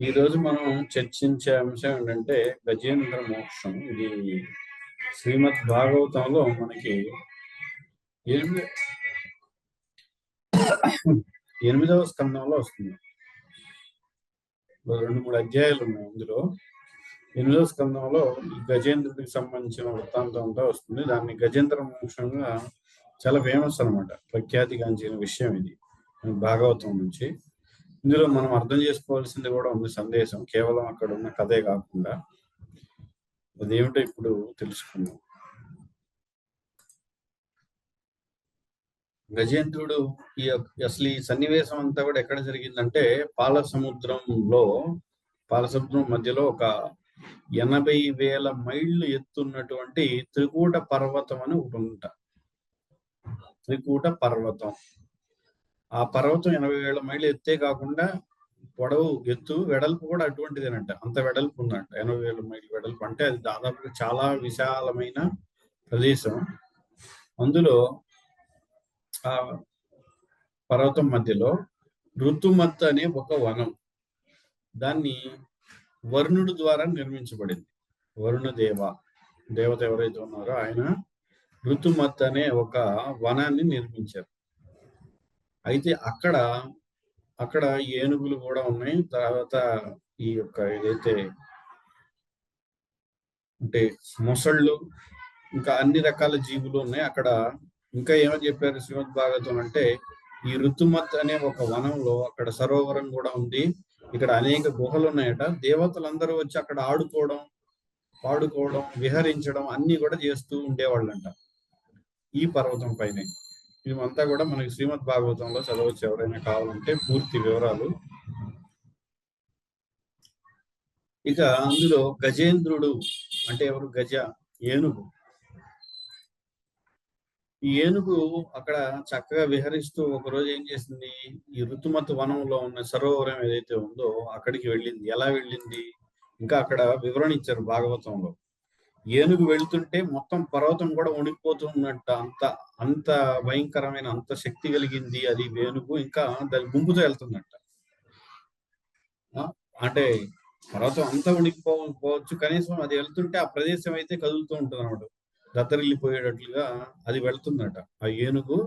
ఈ రోజు మనం చర్చించే అంశం ఏంటంటే గజేంద్ర మోక్షం. ఇది శ్రీమద్ భాగవతంలో మనకి ఎనిమిది ఎనిమిదవ స్కందంలో వస్తుంది. రెండు మూడు అధ్యాయాలు ఉన్నాయి అందులో ఎనిమిదవ స్కందంలో గజేంద్రుడికి సంబంధించిన వృత్తాంతం అంతా వస్తుంది. దాన్ని గజేంద్ర మోక్షంగా చాలా ఫేమస్ అనమాట ప్రఖ్యాతిగాంచిన విషయం ఇది. భాగవతం నుంచి. ఇందులో మనం అర్థం చేసుకోవాల్సింది కూడా ఉంది సందేశం. కేవలం అక్కడ ఉన్న కథే కాకుండా. అదేమిటో ఇప్పుడు తెలుసుకుందాం. గజేంద్రుడు ఈ అసలు ఈ సన్నివేశం అంతా కూడా ఎక్కడ జరిగిందంటే పాల సముద్రంలో పాల సముద్రం మధ్యలో ఒక ఎనభై వేల మైళ్ళు ఎత్తున్నటువంటి త్రికూట పర్వతం అని ఒకటి ఉంట. త్రికూట పర్వతం. ఆ పర్వతం ఎనభై వేల మైళ్ళు ఎత్తే కాకుండా పొడవు ఎత్తు వెడల్పు కూడా అటువంటిదేనంట. అంత వెడల్పు ఉందంట. ఎనభై వేల మైళ్ళు వెడల్పు. అంటే అది దాదాపుగా చాలా విశాలమైన ప్రదేశం. అందులో ఆ పర్వతం మధ్యలో ఋతుమత్ అనే ఒక వనం. దాన్ని వరుణుడు ద్వారా నిర్మించబడింది. వరుణ దేవ దేవత ఎవరైతే ఉన్నారో ఆయన ఋతుమత్ అనే ఒక వనాన్ని నిర్మించారు. అయితే అక్కడ అక్కడ ఏనుగులు కూడా ఉన్నాయి. తర్వాత ఈ యొక్క ఏదైతే అంటే మొసళ్ళు ఇంకా అన్ని రకాల జీవులు ఉన్నాయి. అక్కడ ఇంకా ఏమని చెప్పారు శ్రీమద్ భాగవతం అంటే ఈ ఋతుమత్ అనే ఒక వనంలో అక్కడ సరోవరం కూడా ఉంది. ఇక్కడ అనేక గుహలు ఉన్నాయట. దేవతలందరూ వచ్చి అక్కడ ఆడుకోవడం పాడుకోవడం విహరించడం అన్ని కూడా చేస్తూ ఉండేవాళ్ళంట ఈ పర్వతం పైనే. ఇదంతా కూడా మనకి శ్రీమద్ భాగవతంలో చదవచ్చు ఎవరైనా కావాలంటే పూర్తి వివరాలు. ఇక అందులో గజేంద్రుడు అంటే ఎవరు? గజ ఏనుగు. ఈ ఏనుగు అక్కడ చక్కగా విహరిస్తూ ఒక రోజు ఏం చేసింది? ఈ ఋతుమత వనంలో ఉన్న సరోవరం ఏదైతే ఉందో అక్కడికి వెళ్ళింది. ఎలా వెళ్ళింది? ఇంకా అక్కడ వివరణ ఇచ్చారు భాగవతంలో. ఏనుగు వెళ్తుంటే మొత్తం పర్వతం కూడా వణికిపోతున్నట్ట అంత అంత భయంకరమైన అంత శక్తి కలిగింది అది వేణుగు ఇంకా దాని గుంపుతో వెళ్తుందట. ఆ, అంటే పర్వతం అంతా వణికిపోవచ్చు కనీసం అది వెళ్తుంటే ఆ ప్రదేశం అయితే కదులుతూ ఉంటుంది అనమాట దత్తరిల్లిపోయేటట్లుగా అది వెళ్తుందట. ఆ ఏనుగు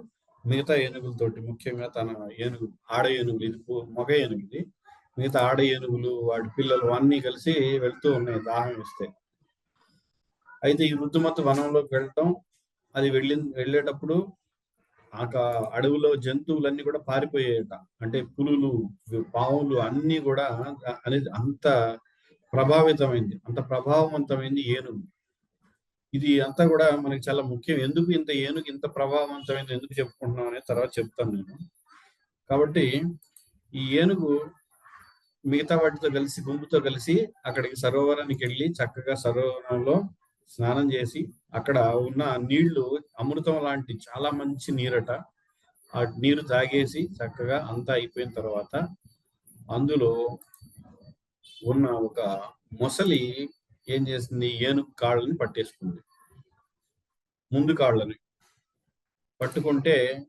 మిగతా ఏనుగులతోటి ముఖ్యంగా తన ఏనుగు ఆడ ఏనుగులు ఇది మగ ఏనుగు ఇది. మిగతా ఆడ ఏనుగులు వాటి పిల్లలు అన్నీ కలిసి వెళ్తూ ఉన్నాయి దాహం ఇస్తే అయితే ఈ రుద్దుమత వనంలోకి వెళ్ళటం అది వెళ్ళి వెళ్ళేటప్పుడు ఆ అడవిలో జంతువులన్నీ కూడా పారిపోయేట అంటే పులులు పావులు అన్ని కూడా అనేది అంత ప్రభావితమైంది. అంత ప్రభావవంతమైంది ఏనుగు. ఇది అంతా కూడా మనకి చాలా ముఖ్యం. ఎందుకు ఇంత ఏనుగు ఇంత ప్రభావవంతమైంది ఎందుకు చెప్పుకుంటున్నాం అనేది తర్వాత చెప్తాను నేను. కాబట్టి ఈ ఏనుగు మిగతా వాటితో కలిసి గుంపుతో కలిసి అక్కడికి సరోవరానికి వెళ్ళి చక్కగా సరోవరంలో స్నానం చేసి అక్కడ ఉన్న నీళ్ళు అమృతం లాంటి చాలా మంచి నీరట. ఆ నీరు తాగేసి చక్కగా అంతా అయిపోయిన తర్వాత అందులో ఉన్న ఒక మొసలి ఏం చేసింది? ఏనుగు కాళ్ళని పట్టేసుకుంది. ముందు కాళ్ళని పట్టుకుంటే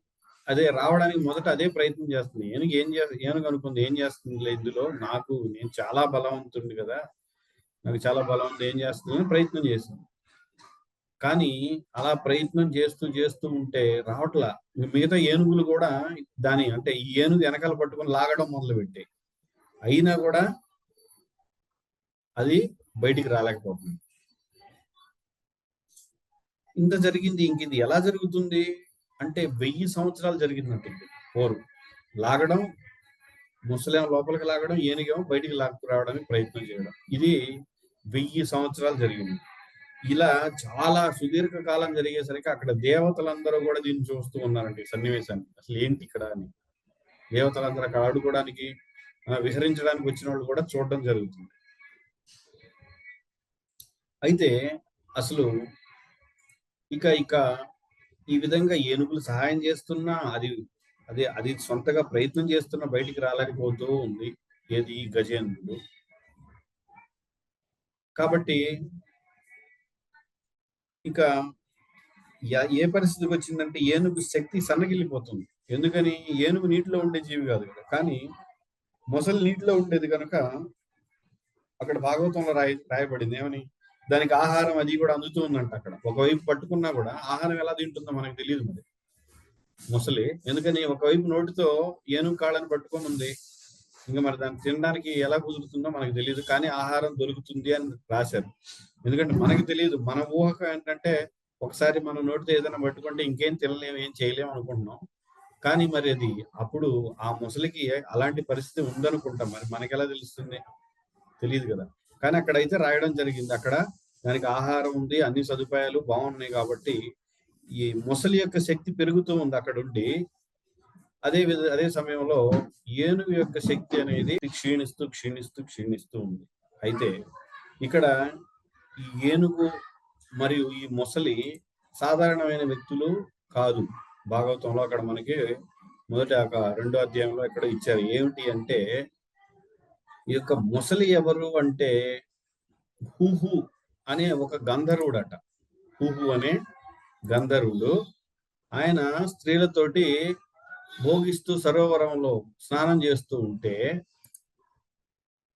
అదే రావడానికి మొదట అదే ప్రయత్నం చేస్తుంది. ఏనుగు ఏం చే ఏనుగు అనుకుంది ఏం చేస్తుంది ఇందులో? నాకు నేను చాలా బలవంతుంది కదా నాకు చాలా బలం ఉంది ఏం చేస్తుందని ప్రయత్నం చేశాను. కానీ అలా ప్రయత్నం చేస్తూ చేస్తూ ఉంటే రావట్లా. మిగతా ఏనుగులు కూడా దాని అంటే ఈ ఏనుగు వెనకాల పట్టుకొని లాగడం మొదలు పెట్టాయి అయినా కూడా అది బయటికి రాలేకపోతుంది. ఇంత జరిగింది ఇంక ఇది ఎలా జరుగుతుంది? అంటే వెయ్యి సంవత్సరాలు జరిగిందంటుంది పోరు. లాగడం ముసలేం లోపలికి లాగడం ఏనుగేమో బయటికి లాక్కు రావడానికి ప్రయత్నం చేయడం. ఇది వెయ్యి సంవత్సరాలు జరిగింది. ఇలా చాలా సుదీర్ఘ కాలం జరిగేసరికి అక్కడ దేవతలందరూ కూడా దీన్ని చూస్తూ ఉన్నారండి సన్నివేశాన్ని. అసలు ఏంటి ఇక్కడ అని. దేవతలందరూ అక్కడ ఆడుకోవడానికి విహరించడానికి వచ్చిన వాళ్ళు కూడా చూడడం జరుగుతుంది. అయితే అసలు ఇక ఇక ఈ విధంగా ఏనుగులు సహాయం చేస్తున్నా అది అదే అది సొంతగా ప్రయత్నం చేస్తున్నా బయటికి రాలేకపోతూ ఉంది. ఏది గజేంద్రుడు? కాబట్టి ఇక ఏ పరిస్థితికి వచ్చిందంటే ఏనుగు శక్తి సన్నగిల్లిపోతుంది. ఎందుకని? ఏనుగు నీటిలో ఉండే జీవి కాదు కదా. కానీ మొసలి నీటిలో ఉండేది కనుక అక్కడ భాగవతంలో రాయ రాయబడింది. ఏమని? దానికి ఆహారం అది కూడా అందుతూ ఉందంట అక్కడ. ఒకవైపు పట్టుకున్నా కూడా ఆహారం ఎలా తింటుందో మనకు తెలియదు మరి. ముసలి. ఎందుకని? ఒకవైపు నోటితో ఏనుగు కాళ్ళని పట్టుకొని ఉంది. ఇంకా మరి దాన్ని తినడానికి ఎలా కుదురుతుందో మనకు తెలియదు కానీ ఆహారం దొరుకుతుంది అని రాశారు. ఎందుకంటే మనకి తెలియదు మన ఊహ ఏంటంటే ఒకసారి మనం నోటితో ఏదైనా పట్టుకుంటే ఇంకేం తినలేము ఏం చేయలేము అనుకుంటున్నాం. కానీ మరి అది అప్పుడు ఆ ముసలికి అలాంటి పరిస్థితి ఉందనుకుంటాం. మరి మనకి ఎలా తెలుస్తుంది? తెలియదు కదా. కానీ అక్కడైతే రాయడం జరిగింది. అక్కడ దానికి ఆహారం ఉంది అన్ని సదుపాయాలు బాగున్నాయి కాబట్టి ఈ ముసలి యొక్క శక్తి పెరుగుతూ ఉంది అక్కడ ఉండి అదే విధ అదే సమయంలో ఏనుగు యొక్క శక్తి అనేది క్షీణిస్తూ క్షీణిస్తూ క్షీణిస్తూ ఉంది. అయితే ఇక్కడ ఈ ఏనుగు మరియు ఈ మొసలి సాధారణమైన వ్యక్తులు కాదు. భాగవతంలో అక్కడ మనకి మొదట ఒక రెండో అధ్యాయంలో ఇక్కడ ఇచ్చారు. ఏమిటి అంటే ఈ యొక్క ముసలి ఎవరు అంటే హుహు అనే ఒక గంధర్వుడట. హుహు అనే గంధర్వుడు. ఆయన స్త్రీలతోటి భోగిస్తూ సరోవరంలో స్నానం చేస్తూ ఉంటే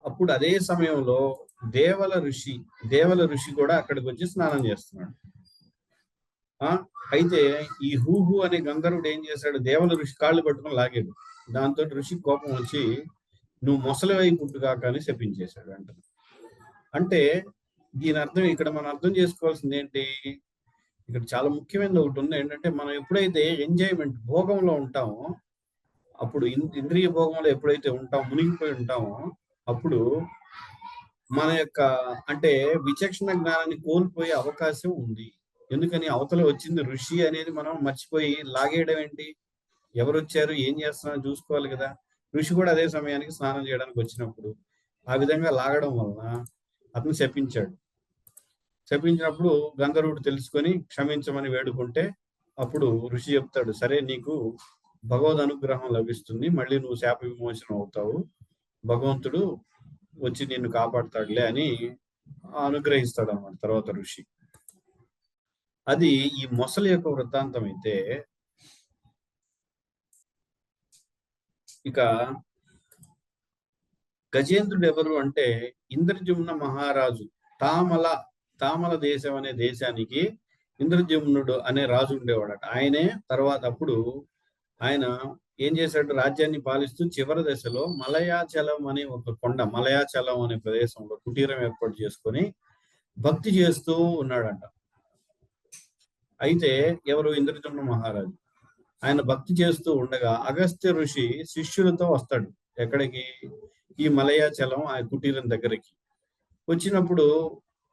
అప్పుడు అదే సమయంలో దేవల ఋషి దేవల ఋషి కూడా అక్కడికి వచ్చి స్నానం చేస్తున్నాడు. ఆ అయితే ఈ హూహు అనే గంధర్వుడు ఏం చేశాడు? దేవల ఋషి కాళ్ళు పట్టుకుని లాగాడు. దాంతో ఋషి కోపం వచ్చి నువ్వు ముసలివై పుట్టుగాక అని శపించేశాడు అంట అంటే దీని అర్థం ఇక్కడ మనం అర్థం చేసుకోవాల్సింది ఏంటి? ఇక్కడ చాలా ముఖ్యమైనది ఒకటి ఉంది. ఏంటంటే మనం ఎప్పుడైతే ఎంజాయ్మెంట్ భోగంలో ఉంటామో అప్పుడు ఇంద్రియ భోగంలో ఎప్పుడైతే ఉంటామో మునిగిపోయి ఉంటామో అప్పుడు మన యొక్క అంటే విచక్షణ జ్ఞానాన్ని కోల్పోయే అవకాశం ఉంది. ఎందుకని? అవతల వచ్చింది ఋషి అనేది మనం మర్చిపోయి లాగేయడం ఏంటి? ఎవరు వచ్చారు ఏం చేస్తున్నారో చూసుకోవాలి కదా. ఋషి కూడా అదే సమయానికి స్నానం చేయడానికి వచ్చినప్పుడు ఆ విధంగా లాగడం వలన అతను శపించాడు. శపించినప్పుడు గంధర్వుడు తెలుసుకొని క్షమించమని వేడుకుంటే అప్పుడు ఋషి చెప్తాడు సరే నీకు భగవద్ అనుగ్రహం లభిస్తుంది మళ్ళీ నువ్వు శాప విమోచనం అవుతావు. భగవంతుడు వచ్చి నిన్ను కాపాడుతాడులే అని అనుగ్రహిస్తాడు అన్నమాట తర్వాత ఋషి. అది ఈ మొసలి యొక్క వృత్తాంతం అయితే ఇక గజేంద్రుడు ఎవరు అంటే ఇంద్రజుమ్న మహారాజు తామల తామల దేశం అనే దేశానికి ఇంద్రజమునుడు అనే రాజు ఉండేవాడట. ఆయనే తర్వాత అప్పుడు ఆయన ఏం చేశాడు? రాజ్యాన్ని పాలిస్తూ చివరి దశలో మలయాచలం అనే ఒక కొండ మలయాచలం అనే ప్రదేశంలో కుటీరం ఏర్పాటు చేసుకొని భక్తి చేస్తూ ఉన్నాడంట. అయితే ఎవరు? ఇంద్రజమున మహారాజు. ఆయన భక్తి చేస్తూ ఉండగా అగస్త్య ఋషి శిష్యులతో వస్తాడు ఎక్కడికి? ఈ మలయాచలం ఆ కుటీరం దగ్గరికి. వచ్చినప్పుడు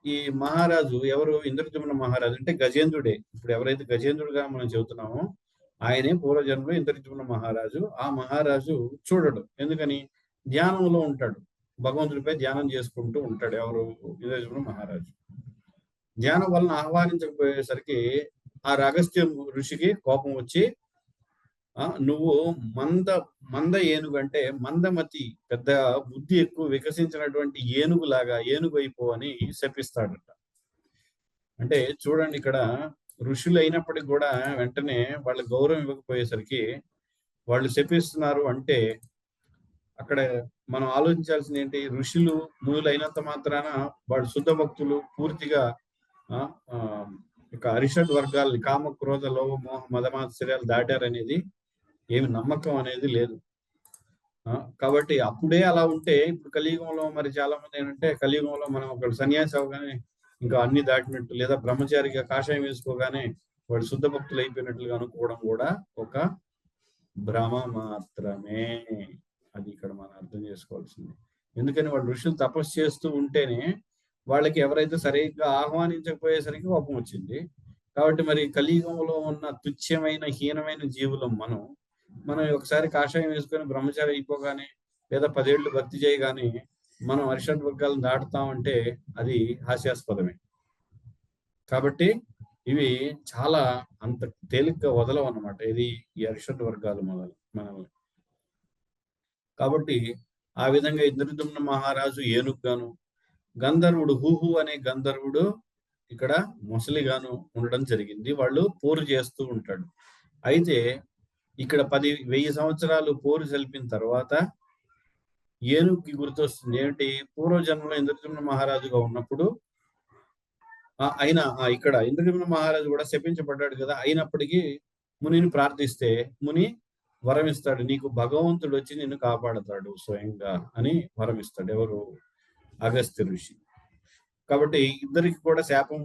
ఈ మహారాజు ఎవరు? ఇంద్రజమున మహారాజు అంటే గజేంద్రుడే. ఇప్పుడు ఎవరైతే గజేంద్రుడుగా మనం చెబుతున్నామో ఆయనే పూర్వజన్మలో ఇంద్రజమున మహారాజు. ఆ మహారాజు చూడడు. ఎందుకని? ధ్యానంలో ఉంటాడు. భగవంతుడిపై ధ్యానం చేసుకుంటూ ఉంటాడు ఎవరు? ఇంద్రజమున మహారాజు. ధ్యానం వలన ఆహ్వానించకపోయేసరికి ఆ రగస్త్య ఋషికి కోపం వచ్చి నువ్వు మంద మంద ఏనుగు అంటే మందమతి పెద్ద బుద్ధి ఎక్కువ వికసించినటువంటి ఏనుగు లాగా ఏనుగు అయిపో అని శపిస్తాడట. అంటే చూడండి ఇక్కడ ఋషులు అయినప్పటికి కూడా వెంటనే వాళ్ళ గౌరవం ఇవ్వకపోయేసరికి వాళ్ళు శపిస్తున్నారు అంటే అక్కడ మనం ఆలోచించాల్సింది ఏంటి? ఋషులు మునులు అయినంత మాత్రాన వాళ్ళు శుద్ధ భక్తులు పూర్తిగా ఇక అరిషడ్ వర్గాల్ని కామ క్రోధ లోభ మోహ మదమాశ్చర్యాలు దాటారనేది ఏమి నమ్మకం అనేది లేదు. కాబట్టి అప్పుడే అలా ఉంటే ఇప్పుడు కలియుగంలో మరి చాలా మంది ఏంటంటే కలియుగంలో మనం ఒక సన్యాసి అవగానే ఇంకా అన్ని దాటినట్టు లేదా బ్రహ్మచారిగా కాషాయం వేసుకోగానే వాడు శుద్ధ భక్తులు అయిపోయినట్లుగా అనుకోవడం కూడా ఒక భ్రమ మాత్రమే. అది ఇక్కడ మనం అర్థం చేసుకోవాల్సింది. ఎందుకని వాళ్ళు ఋషులు తపస్సు చేస్తూ ఉంటేనే వాళ్ళకి ఎవరైతే సరిగ్గా ఆహ్వానించకపోయేసరికి కోపం వచ్చింది. కాబట్టి మరి కలియుగంలో ఉన్న తుచ్చమైన హీనమైన జీవులం మనం మనం ఒకసారి కాషాయం వేసుకొని బ్రహ్మచారి అయిపోగానే లేదా పదేళ్ళు భక్తి చేయగానే మనం అరిషడ్ వర్గాలను దాటుతామంటే అది హాస్యాస్పదమే. కాబట్టి ఇవి చాలా అంత తేలిగ్గా వదలవు అనమాట ఇది ఈ అరిషడ్ వర్గాలు మొదలు మనల్ని. కాబట్టి ఆ విధంగా ఇంద్రదుమ్న మహారాజు ఏనుగ్గాను గంధర్వుడు హూహు అనే గంధర్వుడు ఇక్కడ ముసలిగాను ఉండడం జరిగింది. వాళ్ళు పూరు చేస్తూ ఉంటాడు. అయితే ఇక్కడ పది వెయ్యి సంవత్సరాలు పోరు సెల్పిన తర్వాత ఏనుగుకి గుర్తొస్తుంది. ఏంటి పూర్వజన్మలో ఇంద్రజమున మహారాజుగా ఉన్నప్పుడు ఆ, అయినా ఇక్కడ ఇంద్రజుమ్న మహారాజు కూడా శపించబడ్డాడు కదా. అయినప్పటికీ మునిని ప్రార్థిస్తే ముని వరమిస్తాడు. నీకు భగవంతుడు వచ్చి నిన్ను కాపాడతాడు స్వయంగా అని వరం ఇస్తాడు ఎవరు? అగస్త్య ఋషి. కాబట్టి ఇద్దరికి కూడా శాపం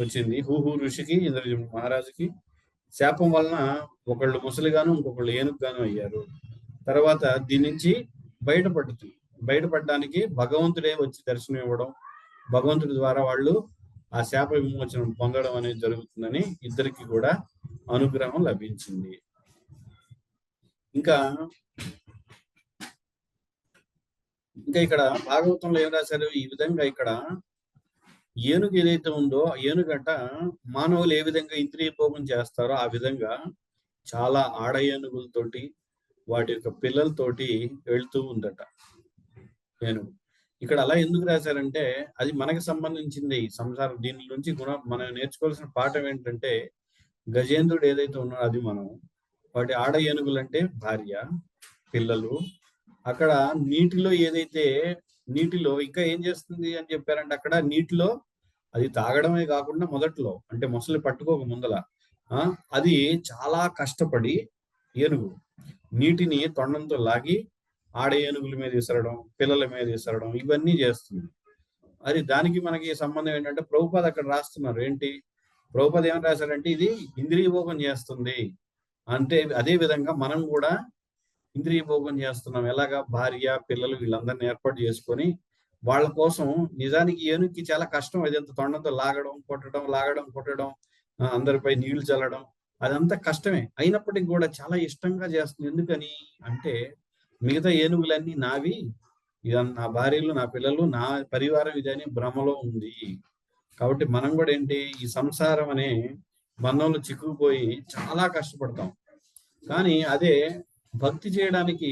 వచ్చింది. హూహు ఋషికి ఇంద్రజమున మహారాజుకి. శాపం వలన ఒకళ్ళు ముసలిగాను ఇంకొకళ్ళు ఏనుగుగాను అయ్యారు. తర్వాత దీని నుంచి బయటపడుతుంది. బయటపడడానికి భగవంతుడే వచ్చి దర్శనం ఇవ్వడం భగవంతుడి ద్వారా వాళ్ళు ఆ శాప విమోచనం పొందడం అనేది జరుగుతుందని ఇద్దరికి కూడా అనుగ్రహం లభించింది. ఇంకా ఇంకా ఇక్కడ భాగవతంలో ఏం రాశారు? ఈ విధంగా ఇక్కడ ఏనుగు ఏదైతే ఉందో ఏనుగట మానవులు ఏ విధంగా ఇంద్రియ భోగం చేస్తారో ఆ విధంగా చాలా ఆడ ఏనుగులతోటి వాటి యొక్క పిల్లలతోటి వెళ్తూ ఉందట ఏనుగు. ఇక్కడ అలా ఎందుకు రాశారంటే అది మనకు సంబంధించింది సంసారం. దీని నుంచి గుణ మనం నేర్చుకోవాల్సిన పాఠం ఏంటంటే గజేంద్రుడు ఏదైతే ఉన్నాడో అది మనం వాటి ఆడ ఏనుగులంటే భార్య పిల్లలు. అక్కడ నీటిలో ఏదైతే నీటిలో ఇంకా ఏం చేస్తుంది అని చెప్పారంటే అక్కడ నీటిలో అది తాగడమే కాకుండా మొదట్లో అంటే మొసలి పట్టుకోక ముందల ఆ అది చాలా కష్టపడి ఏనుగు నీటిని తొండంతో లాగి ఆడ ఏనుగుల మీద విసరడం పిల్లల మీద విసరడం ఇవన్నీ చేస్తుంది. అది దానికి మనకి సంబంధం ఏంటంటే ప్రభుపాద అక్కడ రాస్తున్నారు. ఏంటి? ప్రభుపాద ఏమని రాశారంటే ఇది ఇంద్రియభోగం చేస్తుంది. అంటే అదే విధంగా మనం కూడా ఇంద్రియ భోగం చేస్తున్నాం. ఎలాగా? భార్య పిల్లలు వీళ్ళందరినీ ఏర్పాటు చేసుకొని వాళ్ళ కోసం నిజానికి ఏనుగుకి చాలా కష్టం. అది అంత తొండంతో లాగడం కొట్టడం లాగడం కొట్టడం అందరిపై నీళ్ళు చల్లడం అదంతా కష్టమే. అయినప్పటికీ కూడా చాలా ఇష్టంగా చేస్తుంది. ఎందుకని అంటే మిగతా ఏనుగులన్నీ నావి. ఇదన్ నా భార్యలు నా పిల్లలు నా పరివారం ఇదని భ్రమలో ఉంది. కాబట్టి మనం కూడా ఏంటి? ఈ సంసారం అనే బంధంలో చిక్కుకుపోయి చాలా కష్టపడతాం. కానీ అదే భక్తి చేయడానికి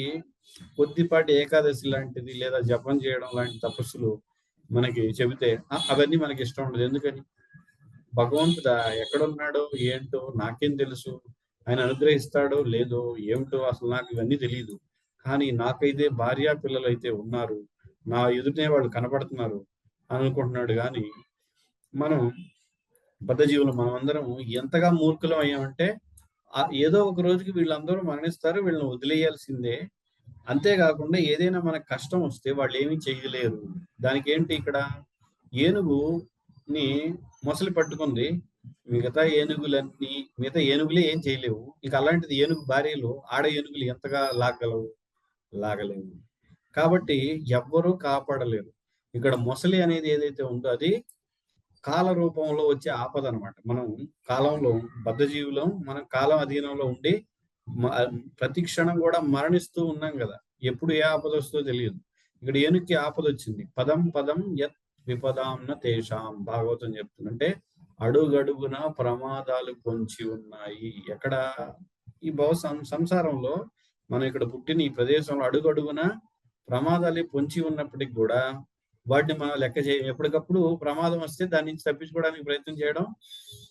కొద్దిపాటి ఏకాదశి లాంటిది లేదా జపం చేయడం లాంటి తపస్సులు మనకి చెబితే అవన్నీ మనకి ఇష్టం ఉండదు. ఎందుకని? భగవంతుడు ఎక్కడున్నాడో ఏంటో నాకేం తెలుసు? ఆయన అనుగ్రహిస్తాడో లేదో ఏమిటో అసలు నాకు ఇవన్నీ తెలియదు కానీ నాకైతే భార్య పిల్లలు అయితే ఉన్నారు నా ఎదుటే వాళ్ళు కనపడుతున్నారు అని అనుకుంటున్నాడు కానీ మనం బద్ధజీవులు మనం అందరం ఎంతగా మూర్ఖులం అయ్యామంటే ఏదో ఒక రోజుకి వీళ్ళందరూ మరణిస్తారు వీళ్ళని వదిలేయాల్సిందే. అంతేకాకుండా ఏదైనా మనకు కష్టం వస్తే వాళ్ళు ఏమీ చేయలేరు. దానికి ఏంటి ఇక్కడ? ఏనుగుని మొసలి పట్టుకుంది. మిగతా ఏనుగులన్నీ మిగతా ఏనుగులే ఏం చేయలేవు. ఇక అలాంటిది ఏనుగు భార్యలు ఆడ ఏనుగులు ఎంతగా లాగలవు? లాగలేవు. కాబట్టి ఎవ్వరూ కాపాడలేరు. ఇక్కడ మొసలి అనేది ఏదైతే ఉందో అది కాల రూపంలో వచ్చే ఆపద అనమాట మనం కాలంలో బద్ధజీవులం మనం కాలం అధీనంలో ఉండి మ- ప్రతి క్షణం కూడా మరణిస్తూ ఉన్నాం కదా. ఎప్పుడు ఏ ఆపద వస్తుందో తెలియదు. ఇక్కడ ఏనుక్కి ఆపద వచ్చింది. పదం పదం యత్ విపదాంన తేషాం భాగవతం చెప్తుందంటే అడుగడుగున ప్రమాదాలు పొంచి ఉన్నాయి. ఎక్కడ ఈ భవ సంసారంలో మనం ఇక్కడ పుట్టిన ఈ ప్రదేశంలో అడుగడుగున ప్రమాదాలు పొంచి ఉన్నప్పటికి కూడా వాటిని మనం లెక్క చేయం ఎప్పటికప్పుడు ప్రమాదం వస్తే దాని నుంచి తప్పించుకోవడానికి ప్రయత్నం చేయడం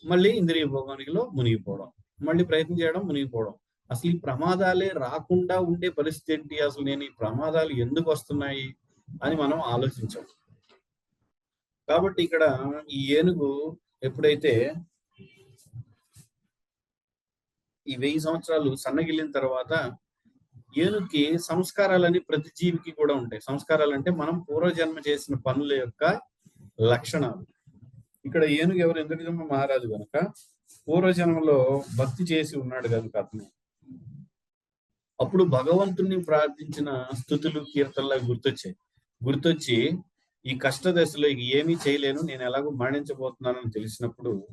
మళ్ళీ ఇంద్రియ భోగానికిలో మునిగిపోవడం మళ్ళీ ప్రయత్నం చేయడం మునిగిపోవడం. అసలు ఈ ప్రమాదాలే రాకుండా ఉండే పరిస్థితి ఏంటి? అసలు నేను ఈ ప్రమాదాలు ఎందుకు వస్తున్నాయి అని మనం ఆలోచించాం. కాబట్టి ఇక్కడ ఈ ఏనుగు ఎప్పుడైతే ఈ వెయ్యి సంవత్సరాలు సన్నగిల్లిన తర్వాత ఏనుగుకి సంస్కారాలని ప్రతి జీవికి కూడా ఉంటాయి. సంస్కారాలు అంటే మనం పూర్వజన్మ చేసిన పనుల యొక్క లక్షణాలు. ఇక్కడ ఏనుగు ఎవరు? ఎందుకు మహారాజు కనుక పూర్వజన్మలో భక్తి చేసి ఉన్నాడు కనుక అతను. అప్పుడు భగవంతుణ్ణి ప్రార్థించిన స్థుతులు కీర్తనలా గుర్తొచ్చాయి. గుర్తొచ్చి ఈ కష్ట దశలో ఏమీ చేయలేను నేను ఎలాగో మరణించబోతున్నానని తెలిసినప్పుడు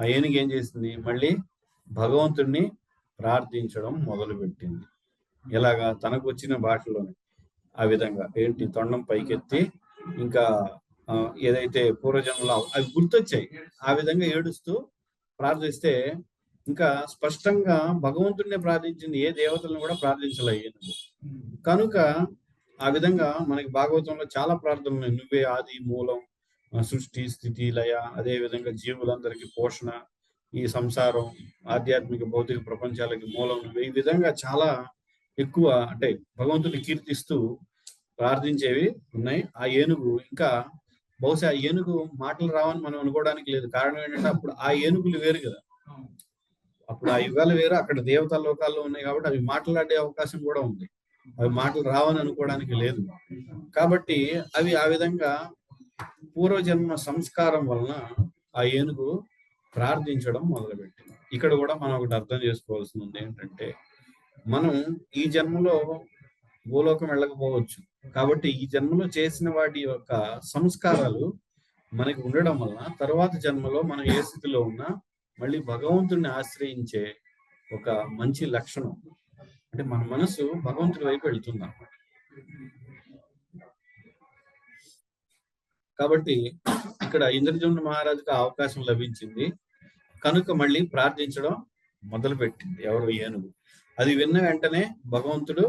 ఆ ఏనుగు ఏం చేసింది? మళ్ళీ భగవంతుణ్ణి ప్రార్థించడం మొదలుపెట్టింది. ఎలాగా తనకు వచ్చిన భాషలోనే ఆ విధంగా ఏంటి తొండం పైకెత్తి ఇంకా ఏదైతే పూర్వజన్మలో అవి గుర్తొచ్చాయి. ఆ విధంగా ఏడుస్తూ ప్రార్థిస్తే ఇంకా స్పష్టంగా భగవంతుడినే ప్రార్థించింది ఏ దేవతలను కూడా ప్రార్థించలేదు కనుక ఆ విధంగా మనకి భాగవతంలో చాలా ప్రార్థనలు ఉన్నాయి. నువ్వే ఆది మూలం సృష్టి స్థితి లయ అదే విధంగా జీవులందరికీ పోషణ ఈ సంసారం ఆధ్యాత్మిక భౌతిక ప్రపంచాలకి మూలం నువ్వే. ఈ విధంగా చాలా ఎక్కువ అంటే భగవంతుని కీర్తిస్తూ ప్రార్థించేవి ఉన్నాయి. ఆ ఏనుగు ఇంకా బహుశా ఆ ఏనుగు మాటలు రావని మనం అనుకోవడానికి లేదు. కారణం ఏంటంటే అప్పుడు ఆ ఏనుగులు వేరు కదా. అప్పుడు ఆ యుగాలు వేరు అక్కడ దేవతా లోకాల్లో ఉన్నాయి కాబట్టి అవి మాట్లాడే అవకాశం కూడా ఉంది. అవి మాటలు రావని అనుకోవడానికి లేదు. కాబట్టి అవి ఆ విధంగా పూర్వజన్మ సంస్కారం వలన ఆ ఏనుగు ప్రార్థించడం మొదలుపెట్టింది. ఇక్కడ కూడా మనం ఒకటి అర్థం చేసుకోవాల్సింది ఉంది ఏంటంటే మనం ఈ జన్మలో భూలోకం వెళ్ళకపోవచ్చు. కాబట్టి ఈ జన్మలో చేసిన వాటి యొక్క సంస్కారాలు మనకి ఉండడం వలన తర్వాత జన్మలో మనం ఏ స్థితిలో ఉన్నా మళ్ళీ భగవంతుడిని ఆశ్రయించే ఒక మంచి లక్షణం. అంటే మన మనసు భగవంతుడి వైపు వెళ్తుంది అన్నమాట. కాబట్టి ఇక్కడ ఇంద్రజుమ్న మహారాజుకు అవకాశం లభించింది. కనుక మళ్ళీ ప్రార్థించడం మొదలు పెట్టింది ఎవరు ఏనుగు. అది విన్న వెంటనే భగవంతుడు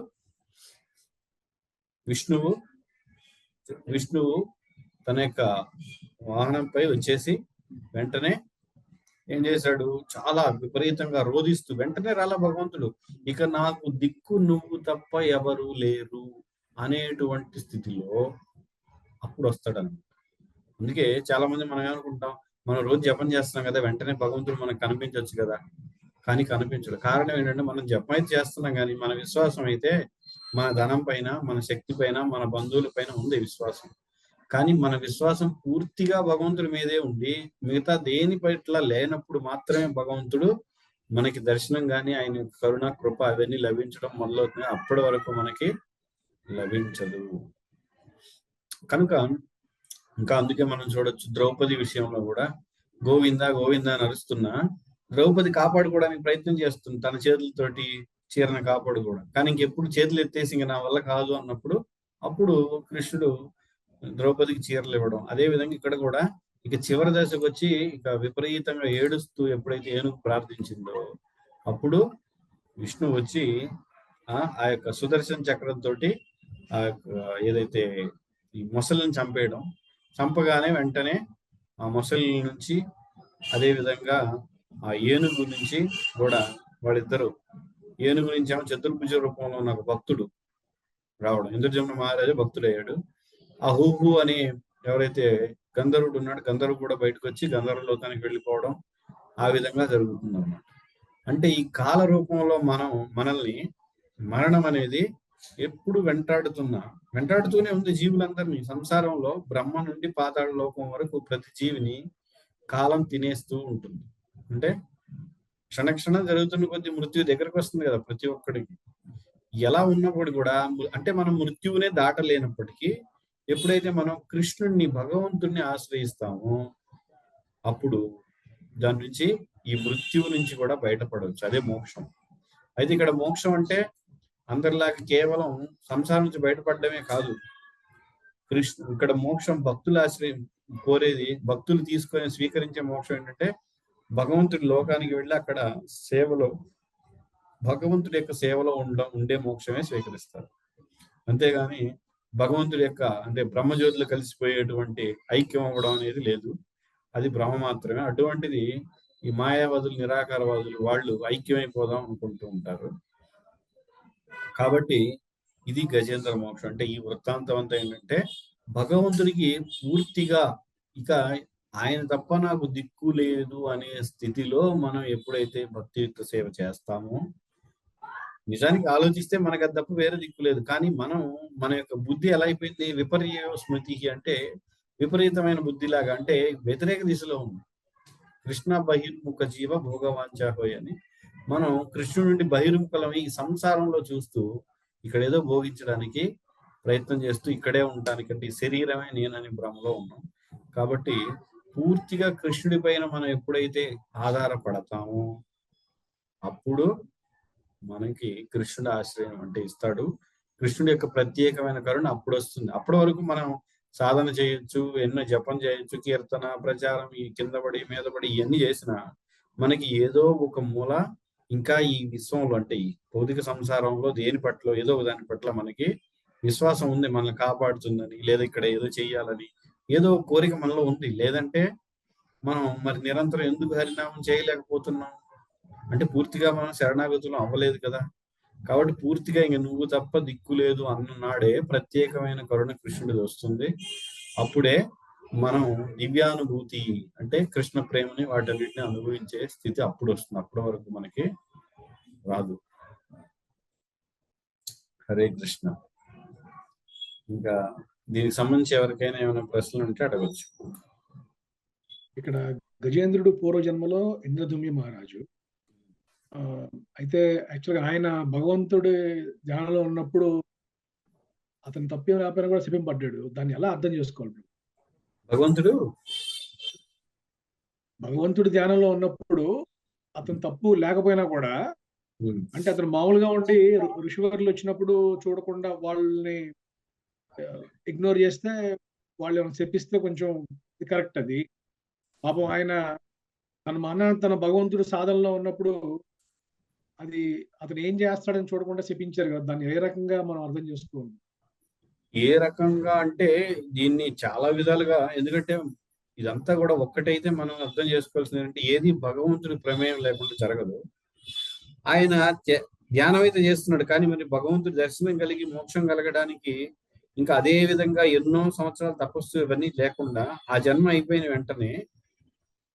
విష్ణువు విష్ణువు తన యొక్క వాహనంపై వచ్చేసి వెంటనే ఏం చేశాడు? చాలా విపరీతంగా రోధిస్తూ వెంటనే రాలా భగవంతుడు. ఇక నాకు దిక్కు నువ్వు తప్ప ఎవరు లేరు అనేటువంటి స్థితిలో అప్పుడు వస్తాడు అందుకే చాలా మంది మనం ఏమనుకుంటాం? మనం రోజు జపం చేస్తున్నాం కదా వెంటనే భగవంతుడు మనకు కనిపించవచ్చు కదా. కానీ కనిపించదు కారణం ఏంటంటే మనం జపమైతే చేస్తున్నాం కానీ మన విశ్వాసం అయితే మన ధనం పైన మన శక్తి పైన మన బంధువుల పైన ఉంది విశ్వాసం. కానీ మన విశ్వాసం పూర్తిగా భగవంతుడి మీదే ఉండి మిగతా దేని పట్ల లేనప్పుడు మాత్రమే భగవంతుడు మనకి దర్శనం కానీ ఆయన కరుణ కృప అవన్నీ లభించడం మొదలవుతుంది. అప్పటి వరకు మనకి లభించదు. కనుక ఇంకా అందుకే మనం చూడొచ్చు ద్రౌపది విషయంలో కూడా గోవింద గోవింద అని అరుస్తున్నా ద్రౌపది కాపాడుకోవడానికి ప్రయత్నం చేస్తుంది తన చేతులతోటి చీరను కాపాడుకోవడం కానీ ఇంకెప్పుడు చేతులు ఎత్తేసి ఇంక నా వల్ల కాదు అన్నప్పుడు అప్పుడు కృష్ణుడు ద్రౌపదికి చీరలు ఇవ్వడం. అదే విధంగా ఇక్కడ కూడా ఇక చివరి దశకు వచ్చి ఇక విపరీతంగా ఏడుస్తూ ఎప్పుడైతే ఏనుగు ప్రార్థించిందో అప్పుడు విష్ణు వచ్చి ఆ ఆ యొక్క సుదర్శన చక్రంతో ఆ యొక్క ఏదైతే ఈ మొసలిని చంపేయడం చంపగానే వెంటనే ఆ మొసలి నుంచి అదే విధంగా ఆ ఏనుగు నుంచి కూడా వాళ్ళిద్దరు ఏనుగు నుంచి ఏమో చతుర్భుజ రూపంలో ఉన్న ఒక భక్తుడు రావడం. ఇంద్రజమున మహారాజు భక్తుడయ్యాడు. ఆ హూహు అని ఎవరైతే గంధర్వుడు ఉన్నాడు గంధర్వుడు కూడా బయటకు వచ్చి గంధర్వ లోకానికి వెళ్ళిపోవడం ఆ విధంగా జరుగుతుంది అనమాట అంటే ఈ కాల రూపంలో మనం మనల్ని మరణం అనేది ఎప్పుడు వెంటాడుతున్నా వెంటాడుతూనే ఉంది జీవులందరినీ. సంసారంలో బ్రహ్మ నుండి పాతాళ లోకం వరకు ప్రతి జీవిని కాలం తినేస్తూ ఉంటుంది. అంటే క్షణక్షణం జరుగుతున్న కొద్ది మృత్యు దగ్గరకు వస్తుంది కదా ప్రతి ఒక్కడికి. ఎలా ఉన్నప్పుడు కూడా అంటే మనం మృత్యువునే దాటలేనప్పటికీ ఎప్పుడైతే మనం కృష్ణుడిని భగవంతుణ్ణి ఆశ్రయిస్తామో అప్పుడు దాని నుంచి ఈ మృత్యువు నుంచి కూడా బయటపడవచ్చు. అదే మోక్షం. అయితే ఇక్కడ మోక్షం అంటే అందరిలాగా కేవలం సంసారం నుంచి బయటపడమే కాదు. కృష్ణ ఇక్కడ మోక్షం భక్తుల ఆశ్రయం కోరేది భక్తులు తీసుకొని స్వీకరించే మోక్షం ఏంటంటే భగవంతుడి లోకానికి వెళ్ళి అక్కడ సేవలో భగవంతుడి యొక్క సేవలో ఉండ ఉండే మోక్షమే స్వీకరిస్తారు. అంతేగాని భగవంతుడి యొక్క అంటే బ్రహ్మజ్యోతులు కలిసిపోయేటువంటి ఐక్యం అవ్వడం అనేది లేదు. అది బ్రహ్మ మాత్రమే. అటువంటిది ఈ మాయావాదులు నిరాకారవాదులు వాళ్ళు ఐక్యమైపోదాం అనుకుంటూ ఉంటారు. కాబట్టి ఇది గజేంద్ర మోక్షం. అంటే ఈ వృత్తాంతం అంతా ఏంటంటే భగవంతుడికి పూర్తిగా ఇక ఆయన తప్ప నాకు దిక్కు లేదు అనే స్థితిలో మనం ఎప్పుడైతే భక్తియుక్త సేవ చేస్తామో నిజానికి ఆలోచిస్తే మనకు అది తప్ప వేరే దిక్కు లేదు. కానీ మనం మన యొక్క బుద్ధి ఎలా అయిపోయింది? విపర్య స్మృతికి అంటే విపరీతమైన బుద్ధిలాగా అంటే వ్యతిరేక దిశలో ఉంది. కృష్ణ బహిర్ముఖ జీవ భోగవాంచాహోయ్ అని మనం కృష్ణుడి నుండి బహిర్ముఖలం ఈ సంసారంలో చూస్తూ ఇక్కడ ఏదో భోగించడానికి ప్రయత్నం చేస్తూ ఇక్కడే ఉండటానికంటే ఈ శరీరమే నేనని భ్రమలో ఉన్నాం. కాబట్టి పూర్తిగా కృష్ణుడి పైన మనం ఎప్పుడైతే ఆధారపడతామో అప్పుడు మనకి కృష్ణుడు ఆశ్రయం అంటే ఇస్తాడు. కృష్ణుడి యొక్క ప్రత్యేకమైన కరుణ అప్పుడు వస్తుంది. అప్పటి వరకు మనం సాధన చేయొచ్చు ఎన్నో జపం చేయొచ్చు కీర్తన ప్రచారం ఈ కింద పడి మీద పడి ఇవన్నీ చేసినా మనకి ఏదో ఒక మూల ఇంకా ఈ విశ్వంలో అంటే ఈ భౌతిక సంసారంలో దేని పట్ల ఏదో ఒక దాని పట్ల మనకి విశ్వాసం ఉంది. మనల్ని కాపాడుతుందని లేదా ఇక్కడ ఏదో చెయ్యాలని ఏదో ఒక కోరిక మనలో ఉంది. లేదంటే మనం మరి నిరంతరం ఎందుకు హరినామం చేయలేకపోతున్నాం? అంటే పూర్తిగా మనం శరణాగతులు అవ్వలేదు కదా. కాబట్టి పూర్తిగా ఇంక నువ్వు తప్ప దిక్కు లేదు అన్ననాడే ప్రత్యేకమైన కరుణ కృష్ణుడిది వస్తుంది. అప్పుడే మనం దివ్యానుభూతి అంటే కృష్ణ ప్రేమని వాటన్నిటిని అనుభవించే స్థితి అప్పుడు వస్తుంది. అప్పటి వరకు మనకి రాదు. హరే కృష్ణ. ఇంకా దీనికి సంబంధించి ఎవరికైనా ఏమైనా ప్రశ్నలు ఉంటే అడగచ్చు. ఇక్కడ గజేంద్రుడు పూర్వజన్మలో ఇంద్రదుమ్య మహారాజు. ఆ, అయితే యాక్చువల్గా ఆయన భగవంతుడి ధ్యానంలో ఉన్నప్పుడు అతను తప్పేం లేకపోయినా కూడా శపింపడ్డాడు దాన్ని ఎలా అర్థం చేసుకోవాలి భగవంతుడు? భగవంతుడి ధ్యానంలో ఉన్నప్పుడు అతను తప్పు లేకపోయినా కూడా అంటే అతను మామూలుగా ఉండి ఋషివర్లు వచ్చినప్పుడు చూడకుండా వాళ్ళని ఇగ్నోర్ చేస్తే వాళ్ళు ఏమైనా చెప్పిస్తే కొంచెం కరెక్ట్ అది. పాపం ఆయన తన మన తన భగవంతుడు సాధనలో ఉన్నప్పుడు అది అతను ఏం చేస్తాడని చూడకుండా చెప్పించారు కదా. దాన్ని ఏ రకంగా మనం అర్థం చేసుకోవాలి? ఏ రకంగా అంటే దీన్ని చాలా విధాలుగా ఎందుకంటే ఇదంతా కూడా ఒక్కటైతే మనం అర్థం చేసుకోవాల్సింది ఏంటంటే ఏది భగవంతుడి ప్రమేయం లేకుండా జరగదు. ఆయన ధ్యానం అయితే చేస్తున్నాడు కానీ మరి భగవంతుడి దర్శనం కలిగి మోక్షం కలగడానికి ఇంకా అదే విధంగా ఎన్నో సంవత్సరాల తపస్సు ఇవన్నీ లేకుండా ఆ జన్మ అయిపోయిన వెంటనే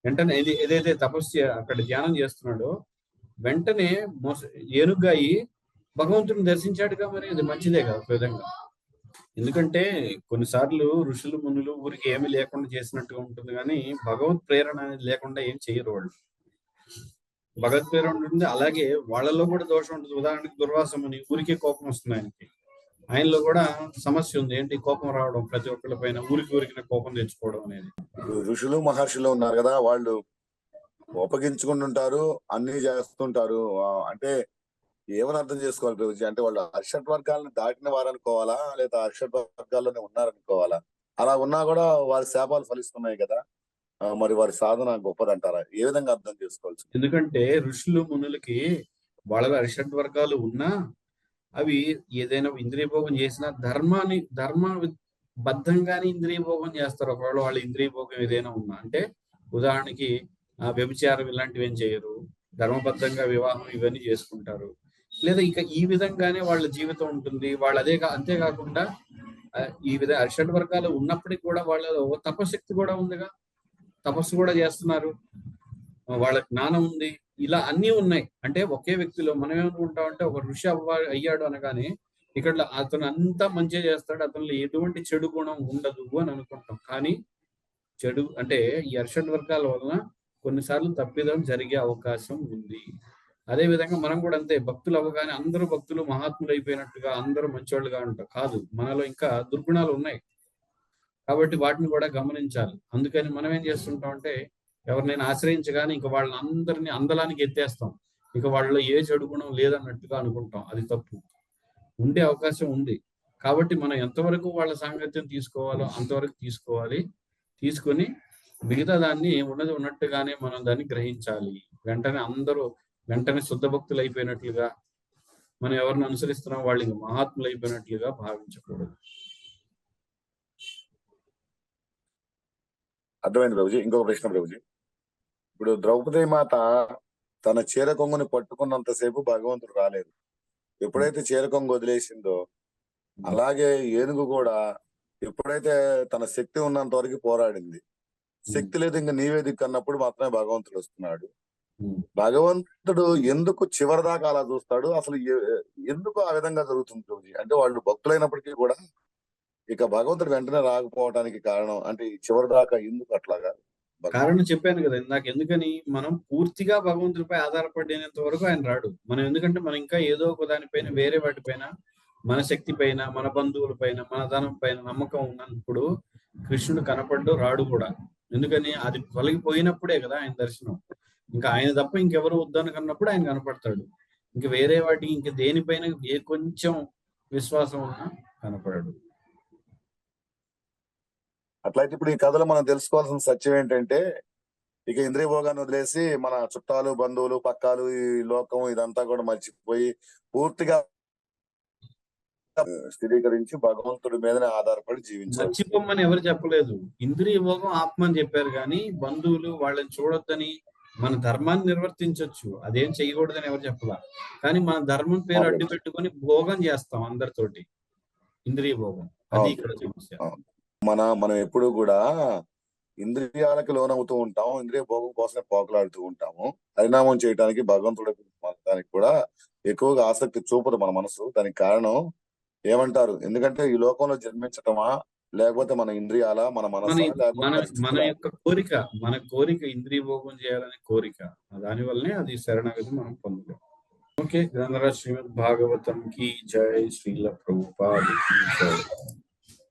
వెంటనే ఏదైతే తపస్సు అక్కడ ధ్యానం చేస్తున్నాడో వెంటనే మోస ఏనుగ్గా అయి భగవంతుని దర్శించాడుగా మరి? అది మంచిదే కదా ఒక విధంగా. ఎందుకంటే కొన్నిసార్లు ఋషులు మునులు ఊరికి ఏమీ లేకుండా చేసినట్టుగా ఉంటుంది కానీ భగవత్ ప్రేరణ అనేది లేకుండా ఏం చేయరు వాళ్ళు. భగవత్ ప్రేరణ ఉంటుంది. అలాగే వాళ్ళలో కూడా దోషం ఉంటుంది. ఉదాహరణకి దుర్వాసం ఊరికే కోపం వస్తుంది ఆయనకి. ఆయనలో కూడా సమస్య ఉంది. ఏంటి? కోపం రావడం ప్రతి ఒక్కళ్ళ పైన ఊరికి ఊరికి కోపం తెచ్చుకోవడం అనేది. ఋషులు మహర్షులు ఉన్నారు కదా వాళ్ళు ఉపగించుకుంటుంటారు అన్ని చేస్తుంటారు. అంటే ఏమని అర్థం చేసుకోవాలి ప్రభుజీ? అంటే వాళ్ళు అర్షట్ వర్గాలను దాటిన వారు అనుకోవాలా లేదా అర్షట్ వర్గాల్లోనే ఉన్నారనుకోవాలా? అలా ఉన్నా కూడా వారి శాపాలు ఫలిస్తున్నాయి కదా. మరి వారి సాధన గొప్పదంటారా? ఏ విధంగా అర్థం చేసుకోవచ్చు ఎందుకంటే ఋషులు మునులకి వాళ్ళ అరిషడ్ వర్గాలు ఉన్నా అవి ఏదైనా ఇంద్రియ భోగం చేసినా ధర్మాన్ని ధర్మ బద్ధంగానే ఇంద్రియ భోగం చేస్తారు. ఒకవేళ వాళ్ళ ఇంద్రియ భోగం ఏదైనా ఉన్నా అంటే ఉదాహరణకి వ్యభిచారం ఇలాంటివి ఏం చేయరు. ధర్మబద్ధంగా వివాహం ఇవన్నీ చేసుకుంటారు. లేదా ఇక ఈ విధంగానే వాళ్ళ జీవితం ఉంటుంది. వాళ్ళు అదే అంతేకాకుండా ఈ విధ అరిషడ్ వర్గాలు ఉన్నప్పటికీ కూడా వాళ్ళ తపశక్తి కూడా ఉందిగా. తపస్సు కూడా చేస్తున్నారు. వాళ్ళ జ్ఞానం ఉంది. ఇలా అన్నీ ఉన్నాయి. అంటే ఒకే వ్యక్తిలో మనం ఏమనుకుంటామంటే ఒక ఋషి అవ్వ అయ్యాడు అనగానే ఇక్కడ అతను అంతా మంచిగా చేస్తాడు అతనిలో ఎటువంటి చెడు గుణం ఉండదు అని అనుకుంటాం. కానీ చెడు అంటే ఈ అర్షడ్ వర్గాల వలన కొన్నిసార్లు తప్పిదం జరిగే అవకాశం ఉంది. అదే విధంగా మనం కూడా అంతే భక్తులు అవ్వగానే అందరూ భక్తులు మహాత్ములు అయిపోయినట్టుగా అందరూ మంచోళ్ళుగా ఉంటారు కాదు మనలో ఇంకా దుర్గుణాలు ఉన్నాయి. కాబట్టి వాటిని కూడా గమనించాలి. అందుకని మనం ఏం చేస్తుంటాం అంటే ఎవరినైనా ఆశ్రయించగానే ఇంకా వాళ్ళని అందరినీ అందలానికి ఎత్తేస్తాం. ఇక వాళ్ళలో ఏ చెడు గుణం లేదన్నట్టుగా అనుకుంటాం. అది తప్పు. ఉండే అవకాశం ఉంది. కాబట్టి మనం ఎంతవరకు వాళ్ళ సాంగత్యం తీసుకోవాలో అంతవరకు తీసుకోవాలి. తీసుకొని మిగతా దాన్ని ఉన్నది ఉన్నట్టుగానే మనం దాన్ని గ్రహించాలి. వెంటనే అందరూ వెంటనే శుద్ధ భక్తులు అయిపోయినట్లుగా మనం ఎవరిని అనుసరిస్తున్నాం వాళ్ళు ఇంకా మహాత్ములు అయిపోయినట్లుగా భావించకూడదు. అర్థమైంది ప్రభుజీ ఇంకొక ప్రశ్న ప్రభుజీ ఇప్పుడు ద్రౌపది మాత తన చీర కొంగుని పట్టుకున్నంతసేపు భగవంతుడు రాలేదు. ఎప్పుడైతే చీర కొంగు వదిలేసిందో అలాగే ఏనుగు కూడా ఎప్పుడైతే తన శక్తి ఉన్నంత వరకు పోరాడింది. శక్తి లేదు ఇంకా నీవే దిక్కు అన్నప్పుడు మాత్రమే భగవంతుడు వస్తున్నాడు. భగవంతుడు ఎందుకు చివరి దాకా అలా చూస్తాడు? అసలు ఎందుకు ఆ విధంగా జరుగుతుంది అంటే వాళ్ళు భక్తులైనప్పటికీ కూడా ఇక భగవంతుడు వెంటనే రాకపోవడానికి కారణం అంటే చివరి దాకా ఎందుకు అట్లాగా? కారణం చెప్పాను కదా ఇందాక. ఎందుకని? మనం పూర్తిగా భగవంతుడిపై ఆధారపడినంత వరకు ఆయన రాడు. మనం ఎందుకంటే మనం ఇంకా ఏదో ఒక దానిపైన వేరే వాటిపైన మన శక్తి పైన మన బంధువుల పైన మన ధనం పైన నమ్మకం ఉన్నప్పుడు కృష్ణుడు కనపడ్డు రాడు కూడా. ఎందుకని? అది తొలగిపోయినప్పుడే కదా ఆయన దర్శనం. ఇంకా ఆయన తప్ప ఇంకెవరు వద్దనుకున్నప్పుడు ఆయన కనపడతాడు. ఇంకా వేరే వాటికి ఇంక దేనిపైన ఏ కొంచెం విశ్వాసం ఉన్నా కనపడడు. అట్లయితే ఇప్పుడు ఈ కథలో మనం తెలుసుకోవాల్సిన సత్యం ఏంటంటే ఇక ఇంద్రియ భోగాన్ని వదిలేసి మన చుట్టాలు బంధువులు పక్కాలు ఈ లోకం ఇదంతా కూడా మర్చిపోయి పూర్తిగా స్థిరీకరించి భగవంతుడి మీదనే ఆధారపడి జీవించాలి మర్చిపోమ్మని ఎవరు చెప్పలేదు. ఇంద్రియ భోగం ఆత్మ అని చెప్పారు కానీ బంధువులు వాళ్ళని చూడొద్దని మన ధర్మాన్ని నిర్వర్తించవచ్చు అదేం చేయకూడదని ఎవరు చెప్పలా. కానీ మన ధర్మం పేరు. అడ్డు పెట్టుకొని భోగం చేస్తాం అందరితోటి. ఇంద్రియ భోగం అది. ఇక్కడ సమస్య. మన మనం ఎప్పుడు కూడా ఇంద్రియాలకు లోనవుతూ ఉంటాం ఇంద్రియ భోగం కోసమే పోకలాడుతూ ఉంటాము. పరిణామం చేయడానికి భగవంతుడు దానికి కూడా ఎక్కువగా ఆసక్తి చూపదు మన మనసు. దానికి కారణం ఏమంటారు? ఎందుకంటే ఈ లోకంలో జన్మించటమా లేకపోతే మన ఇంద్రియాల మన మన మనసు మన? యొక్క కోరిక మన కోరిక ఇంద్రియ భోగం చేయాలనే కోరిక. దాని వల్లనే అది శరణగతి మనం పొందలేం ఓకే గ్రంథరాజ్ శ్రీమద్ భాగవతం కి జై శ్రీల ప్రభుపాద జై.